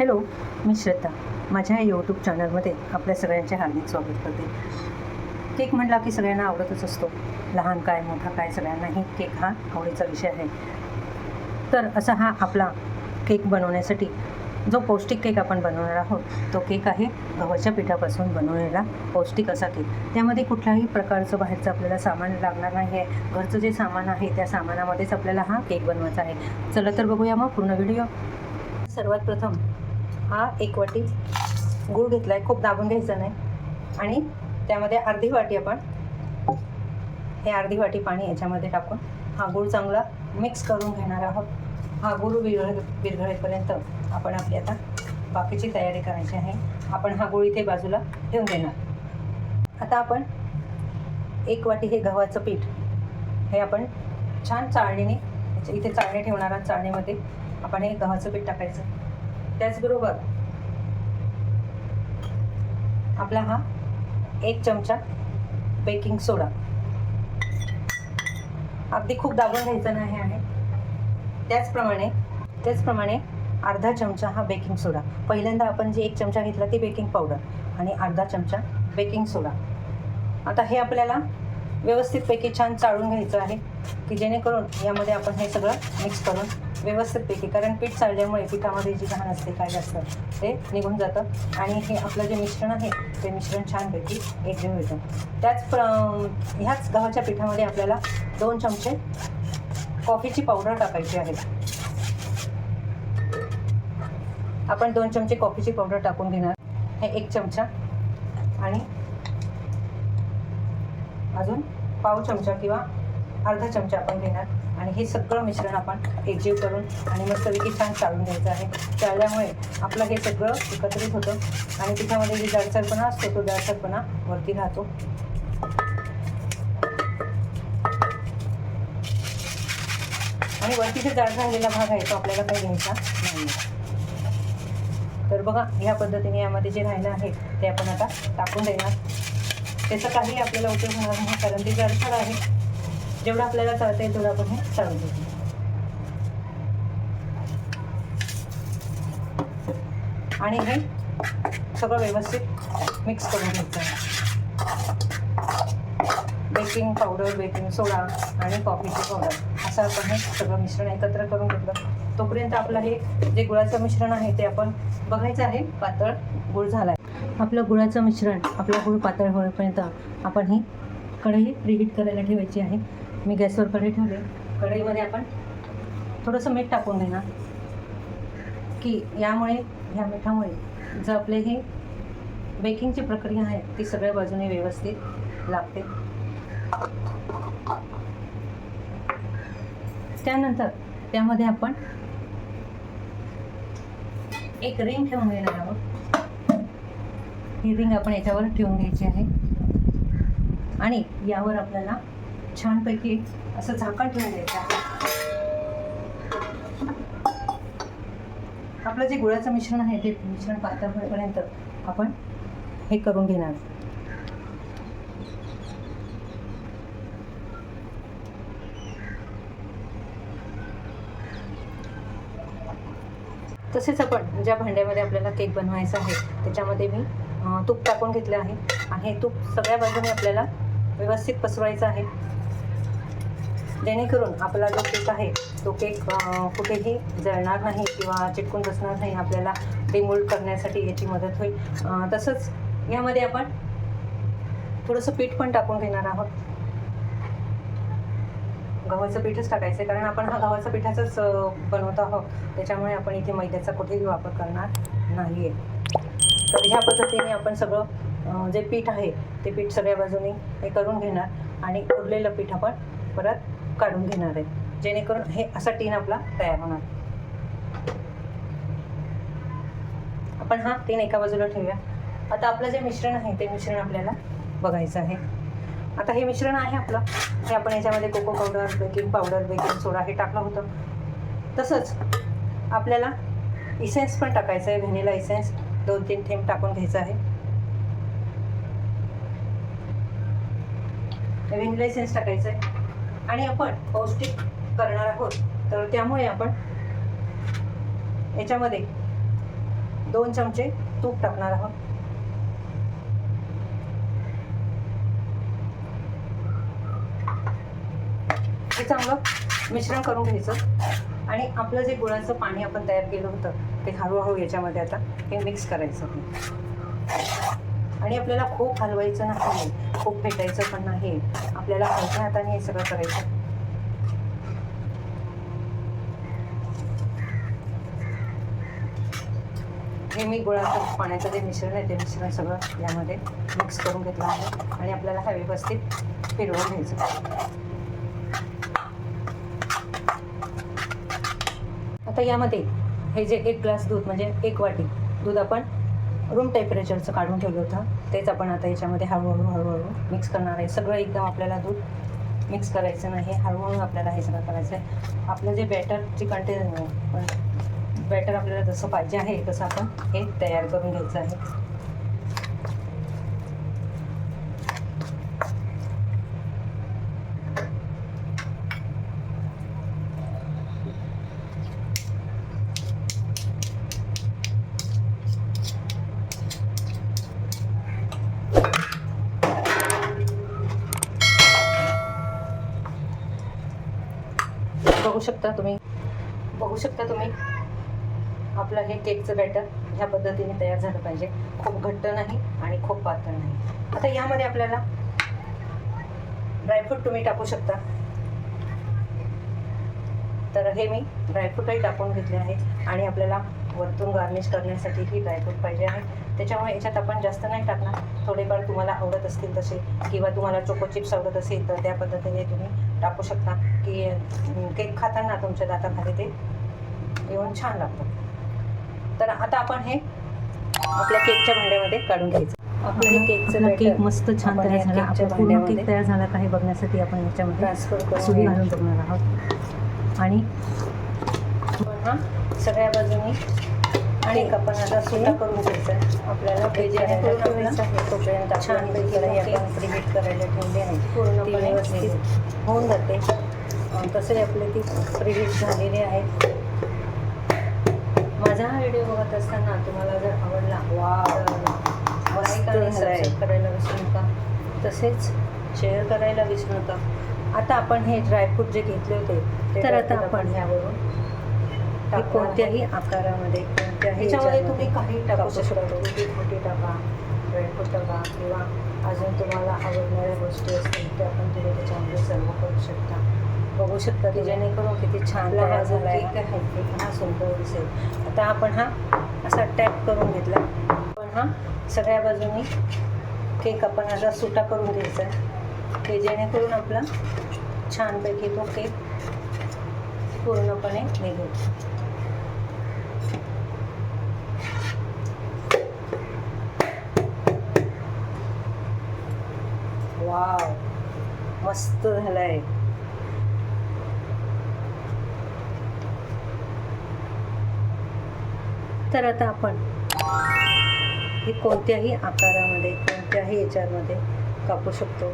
Hello मी श्रद्धा माझ्या YouTube चॅनलमध्ये आपल्या सगळ्यांचे हार्दिक स्वागत करते. केक म्हटला की सगळ्यांना आवडतच असतो. लहान काय मोठा काय सगळ्यांनाही केक हा आवडीचा विषय आहे. तर असा हा आपला केक बनवण्यासाठी जो पौष्टिक केक आपण बनवणार आहोत तो केक आहे गव्हाच्या पिठापासून बनवलेला पौष्टिक असा केक. त्यामध्ये कुठल्याही प्रकारचं बाहेरचं आपल्याला सामान लागणार नाही आहे. घरचं जे सामान आहे त्या सामानामध्येच आपल्याला हा केक बनवायचा आहे. चला तर बघूया मग पूर्ण व्हिडिओ. सर्वात प्रथम हा एक वाटी गूळ घेतला आहे खूप दाबून घ्यायचा नाही. आणि त्यामध्ये अर्धी वाटी आपण हे अर्धी वाटी पाणी याच्यामध्ये टाकून हा गूळ चांगला मिक्स करून घेणार आहोत. हा गूळ विरघळ विरघळेपर्यंत आपण आपली आता बाकीची तयारी करायची आहे. आपण हा गूळ इथे बाजूला ठेवून देणार. आता आपण एक वाटी हे गव्हाचं पीठ हे आपण छान चाळणीने इथे चाळणी ठेवणार आहोत. चाळणीमध्ये आपण हे गव्हाचं पीठ टाकायचं. त्याचबरोबर आपला हा एक चमचा बेकिंग सोडा. अगदी खूप दाबून घ्यायचं नाही आहे. त्याचप्रमाणे त्याचप्रमाणे अर्धा चमचा हा बेकिंग सोडा. पहिल्यांदा आपण जे एक चमचा घेतला ती बेकिंग पावडर आणि अर्धा चमचा बेकिंग सोडा. आता हे आपल्याला व्यवस्थितपैकी छान चाळून घ्यायचं आहे की जेणेकरून यामध्ये आपण हे सगळं मिक्स करून व्यवस्थितपैकी कारण पीठ चाळल्यामुळे पिठामध्ये जी घाण असते काय असतं ते निघून जातं. आणि हे आपलं जे मिश्रण आहे ते मिश्रण छानपैकी एकजीव येतं त्याच प्र ह्याच गव्हाच्या पिठामध्ये आपल्याला दोन चमचे कॉफीची पावडर टाकायची आहे. आपण दोन चमचे कॉफीची पावडर टाकून घेणार. हे एक चमचा. आणि अजून पाव चमचा किंवा अर्धा चमचा आपण घेणार. आणि हे सगळं मिश्रण आपण एकजीव करून आणि मस्तपैकी छान चालून घ्यायचं आहे. चालल्यामुळे आपलं हे सगळं एकत्रित होतं. आणि त्याच्यामध्ये जे जाडसरपणा असतो तो जाडसरपणा वरती राहतो. आणि वरती जे जाड राहिलेला भाग आहे तो आपल्याला काही घ्यायचा नाही. तर बघा ह्या पद्धतीने यामध्ये जे राहिलं आहे ते आपण आता टाकून देणार. त्याचा काही आपल्याला उपयोग होणार नाही कारण ते जडसर आहे. जेवढं आपल्याला चालतं येईल तेवढं आपण हे चालू देतो आणि हे सगळं व्यवस्थित मिक्स करून घ्यायचं बेकिंग पावडर बेकिंग सोडा आणि कॉफीची पावडर असं आपण हे सगळं मिश्रण एकत्र करून घेतलं. तोपर्यंत आपलं हे जे गुळाचं मिश्रण आहे ते आपण बघायचं आहे. पातळ गुळ झाला आहे आपलं गुळाचं मिश्रण आपला गुळ पातळ होईपर्यंत आपण ही कढई प्रीहीट करायला ठेवायची आहे. मी गॅसवर कढई ठेवले. कढईमध्ये आपण थोडंसं मीठ टाकून देणार की यामुळे ह्या मिठामुळे जर आपले हे बेकिंगची प्रक्रिया आहे ती सगळ्या बाजूने व्यवस्थित लागते. त्यानंतर त्यामध्ये आपण एक रिंग ठेवून घेणार आहोत. ही रिंग आपण याच्यावर ठेवून घ्यायची आहे. आणि यावर आपल्याला छानपैकी असं झाकण ठेवून द्यायचं आहे. आपलं जे गुळाचं मिश्रण आहे ते मिश्रण पातळ होईपर्यंत आपण हे करून घेणार. तसेच आपण ज्या भांड्यामध्ये आपल्याला केक बनवायचा आहे त्याच्यामध्ये मी तूप टाकून घेतलं आहे. आणि हे तूप सगळ्या बाजूने आपल्याला व्यवस्थित पसरवायचं आहे. जेणेकरून आपला जो केक आहे तो केक कुठेही जळणार नाही किंवा चिटकून बसणार नाही. आपल्याला डिमोल्ड करण्यासाठी याची मदत होईल. तसंच यामध्ये आपण थोडंसं पीठ पण टाकून घेणार आहोत. गव्हाचं पीठच टाकायचं आहे कारण आपण हा गव्हाचा पिठाचाच बनवत आहोत. त्याच्यामुळे आपण इथे मैद्याचा कुठेही वापर करणार नाही आहे तर ह्या पद्धतीने आपण सगळं जे पीठ आहे ते पीठ सगळ्या बाजूनी हे करून घेणार आणि उरलेलं पीठ आपण परत काढून घेणार आहे. जेणेकरून हे असा टीन आपला तयार होणार. आपण हा टीन एका बाजूला ठेवूया. आता आपलं जे मिश्रण आहे ते मिश्रण आपल्याला बघायचं आहे. आता हे मिश्रण आहे आपलं. हे आपण याच्यामध्ये cocoa powder baking powder baking soda हे टाकलं होतं. तसंच आपल्याला इसेन्स पण टाकायचं आहे व्हॅनिला इसेन्स दोन तीन थेंब टाकून घ्यायचा आहे. व्हॅनिला इसेन्स टाकायचं आहे. आणि आपण पौष्टिक करणार आहोत. तर त्यामुळे आपण याच्यामध्ये दोन चमचे तूप टाकणार आहोत. हे चांगलं मिश्रण करून घ्यायचं. आणि आपलं जे गुळाचं पाणी आपण तयार केलं होतं ते हळूहळू याच्यामध्ये आता हे मिक्स करायचं आणि आपल्याला खूप हलवायचं नाही खूप फेटायचं पण नाही. आपल्याला हलक्या हाताने हे सगळं करायचं. हे मी गुळाचं पाण्याचं जे मिश्रण आहे ते मिश्रण सगळं यामध्ये मिक्स करून घेतलं आहे. आणि आपल्याला हा व्यवस्थित फिरवून घ्यायचं आता यामध्ये हे जे एक ग्लास दूध म्हणजे एक वाटी दूध आपण रूम टेम्परेचरचं काढून ठेवलं होतं. तेच आपण आता याच्यामध्ये हळूहळू हळूहळू मिक्स करणार आहे. सगळं एकदम आपल्याला दूध मिक्स करायचं नाही. हळूहळू आपल्याला हे सगळं करायचं आहे. आपलं जे बॅटरची कंटेन बॅटर आपल्याला जसं पाहिजे आहे तसं आपण हे तयार करून घ्यायचं आहे. बघू शकता तुम्ही. बघू शकता तुम्ही. आपलं हे केकचं बॅटर ह्या पद्धतीने तयार झालं पाहिजे. खूप घट्ट नाही आणि खूप पातळ नाही. आता यामध्ये आपल्याला ड्रायफ्रूट तुम्ही टाकू शकता. तर हे मी ड्रायफ्रूटही टाकून घेतले आहे आणि आपल्याला वरतून गार्निश करण्यासाठी ही ड्रायफ्रूट पाहिजे आहे. त्याच्यामुळे याच्यात आपण जास्त नाही टाकणार. थोडेफार तुम्हाला आवडत असतील तसे किंवा तुम्हाला चोको चिप्स आवडत असेल तर त्या पद्धतीने तुम्ही टाकू शकता. की केक खाताना तुमच्या दाताखाली ते येऊन छान लागतं. तर आता आपण हे आपल्या केकच्या भांड्यामध्ये काढून घ्यायचं. आपलं केकचं केक मस्त छान तयार झाला. केक तयार झाला का हे बघण्यासाठी आपण याच्यामध्ये ट्रान्सफर सुरी करून घालून बघणार आहोत. आणि सगळ्या बाजूनी आणि आपण आता सुद्धा करून घ्यायचा आहे. आपल्याला जेणेकरून आपल्याला तोपर्यंत छान प्रिहीट करायला ठेवली आहे पूर्णपणे व्यवस्थित होऊन जाते. तसे आपले ती प्रिहीट झालेली आहे. माझा हा व्हिडिओ बघत असताना तुम्हाला जर आवडला वा करायला विसरू नका. तसेच शेअर करायला विसरू नका. आता आपण हे ड्रायफ्रूट जे घेतले होते तर आता आपण ह्यावरून हे कोणत्याही. आकारामध्ये कोणत्याही याच्यामध्ये तुम्ही काही टाकू शकता. तुटी फुटी टाका. ड्रायफ्रूट टाका किंवा अजून तुम्हाला आवडणाऱ्या गोष्टी असतील त्या पण तुम्ही त्याच्यामध्ये सर्व करू शकता. बघू शकता की जेणेकरून किती छान हा जो आहे केक आहे केक हा सुंदर दिसेल. आता आपण हा असा टॅप करून घेतला. पण हा सगळ्या बाजूनी केक आपण असा सुटा करून घ्यायचा आहे. की जेणेकरून आपला छानपैकी तो केक पूर्णपणे निघेल वाव मस्त झालाय. तर आता आपण हे कोणत्याही आकारामध्ये कोणत्याही याच्यामध्ये कापू शकतो.